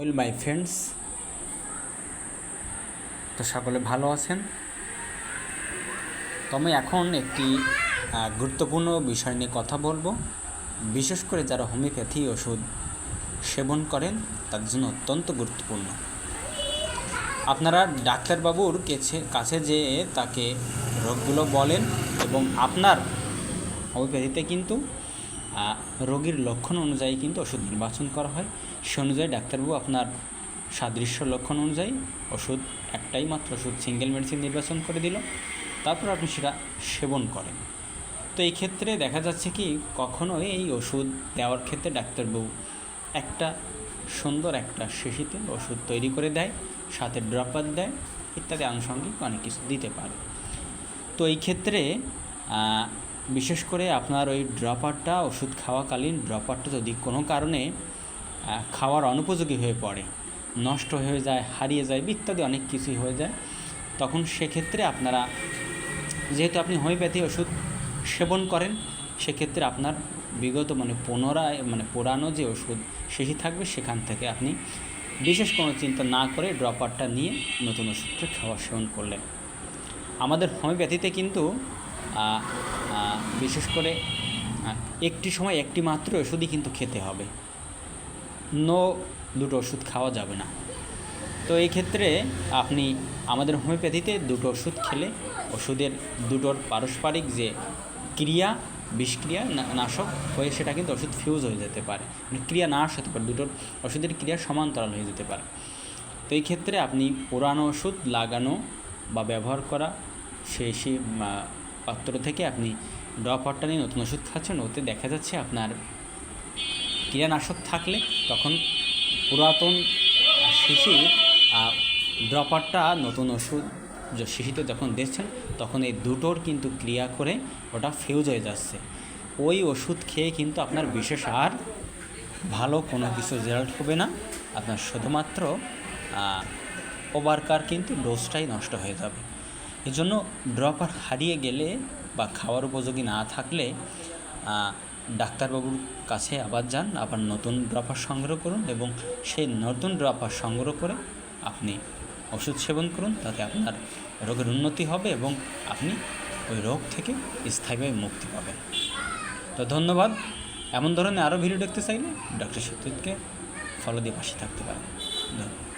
Well my friends তো সকলে ভালো আছেন? তো আমি এখন একটি গুরুত্বপূর্ণ বিষয় নিয়ে কথা বলব। বিশেষ করে যারা হোমিওপ্যাথি ওষুধ সেবন করেন তার জন্য অত্যন্ত গুরুত্বপূর্ণ। আপনারা ডাক্তারবাবুর কাছে কাছে যেয়ে তাকে রোগগুলো বলেন এবং আপনার হোমিওপ্যাথিতে কিন্তু রোগীর লক্ষণ অনুযায়ী কিন্তু ওষুধ নির্বাচন করা হয়। সে অনুযায়ী ডাক্তারবাবু আপনার সাদৃশ্য লক্ষণ অনুযায়ী ওষুধ, একটাই মাত্র ওষুধ সিঙ্গেল মেডিসিন নির্বাচন করে দিল। তারপর আপনি সেটা সেবন করেন। তো এই ক্ষেত্রে দেখা যাচ্ছে কি, কখনোই এই ওষুধ দেওয়ার ক্ষেত্রে ডাক্তারবাবু একটা সুন্দর একটা শিশিতে ওষুধ তৈরি করে দেয়, সাথে ড্রপার দেয়, ইত্যাদি আনুষঙ্গিক অনেক কিছু দিতে পারে। তো এই ক্ষেত্রে বিশেষ করে আপনার ওই ড্রপারটা ওষুধ খাওয়াকালীন ড্রপারটা যদি কোনো কারণে খাওয়ার অনুপযোগী হয়ে পড়ে, নষ্ট হয়ে যায়, হারিয়ে যায়, ইত্যাদি অনেক কিছুই হয়ে যায়, তখন সেক্ষেত্রে আপনারা, যেহেতু আপনি হোমিওপ্যাথি ওষুধ সেবন করেন, সেক্ষেত্রে আপনার বিগত মানে পুনরায় মানে পুরানো যে ওষুধ শেষই থাকবে, সেখান থেকে আপনি বিশেষ কোনো চিন্তা না করে ড্রপারটা নিয়ে নতুন ওষুধটা খাওয়া সেবন করলেন। আমাদের হোমিওপ্যাথিতে কিন্তু বিশেষ করে একটি সময় একটি মাত্র ওষুধই কিন্তু খেতে হবে। নো, দুটো ওষুধ খাওয়া যাবে না। তো এই ক্ষেত্রে আপনি আমাদের হোমিওপ্যাথিতে দুটো ওষুধ খেলে ওষুধের দুটোর পারস্পরিক যে ক্রিয়া, বিষক্রিয়া নাশক হয়ে সেটা কিন্তু ওষুধ ফিউজ হয়ে যেতে পারে। মানে ক্রিয়া নাশ হতে পারে, দুটোর ওষুধের ক্রিয়া সমান্তরাল হয়ে যেতে পারে। তো এই ক্ষেত্রে আপনি পুরানো ওষুধ লাগানো বা ব্যবহার করা সেই সেই পাত্র থেকে আপনি ড্রপারটা নিয়ে নতুন ওষুধ খাচ্ছেন, ওতে দেখা যাচ্ছে আপনার কীটনাশক থাকলে তখন পুরাতন শিশির ড্রপারটা নতুন ওষুধ শিশিতে যখন দিচ্ছেন, তখন এই দুটোর কিন্তু ক্রিয়া করে ওটা ফিউজ হয়ে যাচ্ছে। ওই ওষুধ খেয়ে কিন্তু আপনার বিশেষ আর ভালো কোনো কিছু রেজাল্ট হবে না। আপনার শুধুমাত্র ওভারকার কিন্তু ডোজটাই নষ্ট হয়ে যাবে। এজন্য ড্রপার হারিয়ে গেলে বা খাওয়ার উপযোগী না থাকলে ডাক্তারবাবুর কাছে আবার যান, আবার নতুন ড্রপার সংগ্রহ করুন এবং সেই নতুন ড্রপার সংগ্রহ করে আপনি ওষুধ সেবন করুন, তাতে আপনার রোগের উন্নতি হবে এবং আপনি ওই রোগ থেকে স্থায়ীভাবে মুক্তি পাবেন। তো ধন্যবাদ। এমন ধরনের আরও ভিডিও দেখতে চাইলে ডক্টর সত্যজিৎকে ফলো দিয়ে পাশে থাকতে পারেন। ধন্যবাদ।